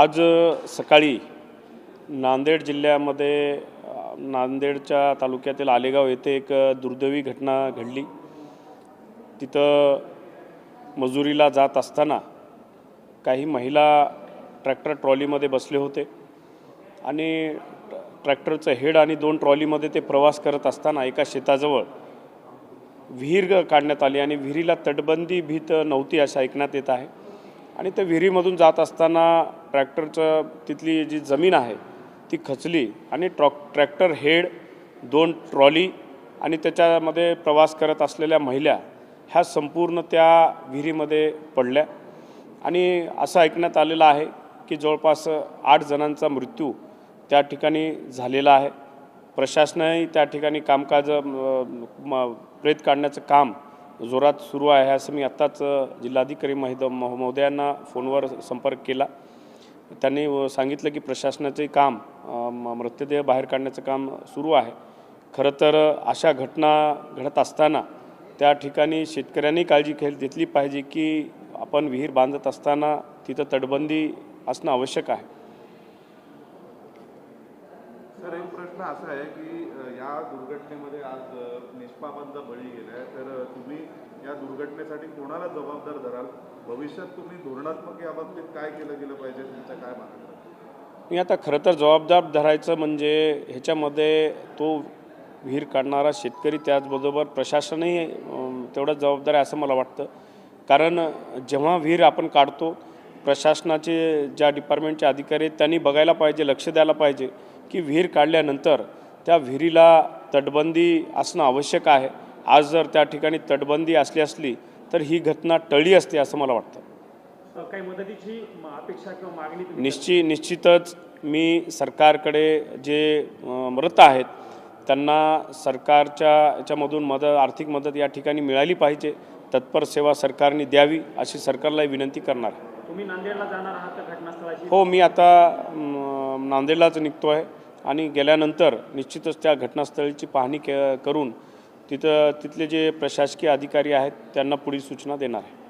आज सकाळी नांदेड जिल्ह्यामध्ये नांदेडच्या तालुक्यातील आलेगाव येथे एक दुर्दैवी घटना घडली. तिथं मजुरीला जात असताना काही महिला ट्रॅक्टर ट्रॉलीमध्ये बसले होते आणि ट्रॅक्टरचं हेड आणि दोन ट्रॉलीमध्ये ते प्रवास करत असताना एका शेताजवळ विहीर काढण्यात आली आणि विहिरीला तटबंदी भीत नव्हती असं ऐकण्यात येत आहे. आणि त्या विहिरीमधून जात असताना ट्रॅक्टरचं तिथली जी जमीन आहे ती खचली आणि ट्रॉ ट्रॅक्टर हेड दोन ट्रॉली आणि त्याच्यामध्ये प्रवास करत असलेल्या महिला ह्या संपूर्ण त्या विहिरीमध्ये पडल्या. आणि असं ऐकण्यात आलेलं आहे की जवळपास आठ जणांचा मृत्यू त्या ठिकाणी झालेला आहे. प्रशासनही त्या ठिकाणी कामकाज म- प्रेत काढण्याचं काम जोरात सुरू आहे असं मी आत्ताच जिल्हाधिकारी महिद महोदयांना फोनवर संपर्क केला. त्यांनी सांगितलं की प्रशासनाचे काम मृतदेह बाहेर काढण्याचं काम सुरू आहे. खरं तर अशा घटना घडत असताना त्या ठिकाणी शेतकऱ्यांनी काळजी घेल घेतली पाहिजे की आपण विहीर बांधत असताना तिथं तटबंदी असणं आवश्यक आहे. सर एक प्रश्न असा आहे की या दुर्घटनेमध्ये आज निष्पापांचा बळी गेलाय. तर तुम्ही या दुर्घटनेसाठी कोणाला जबाबदार धराल? भविष्यात तुम्ही धोरणात्मक या बाबतीत काय केलं गेलं पाहिजे? तुमचं काय मागणं मी आता खरं तर जबाबदार धरायचं म्हणजे ह्याच्यामध्ये तो विहीर काढणारा शेतकरी त्याचबरोबर प्रशासनही तेवढंच जबाबदार आहे असं मला वाटतं. कारण जेव्हा विहीर आपण काढतो प्रशासनाचे ज्या डिपार्टमेंटचे अधिकारी आहेत त्यांनी बघायला पाहिजे लक्ष द्यायला पाहिजे की विहीर काढल्यानंतर त्या विहिरीला तटबंदी असणं आवश्यक आहे. आज जर त्या ठिकाणी तटबंदी असली असली तर ही घटना टळली असते असं मला वाटतं. काही मदतीची अपेक्षा किंवा मागणी निश्चित निश्चितच मी सरकारकडे जे मृत आहेत त्यांना सरकारच्या याच्यामधून मदत आर्थिक मदत या ठिकाणी मिळाली पाहिजे. तत्पर सेवा सरकारने द्यावी अशी सरकारला विनंती करणार आहे. तुम्ही नांदेडला जाणार आहात घटनास्थळाची हो मी आता नांदेडलाच निघतो आहे. आणि गेल्यानंतर निश्चितच त्या घटनास्थळीची पाहणी के करून तिथं तिथले जे प्रशासकीय अधिकारी आहेत त्यांना पुढील सूचना देणार आहे.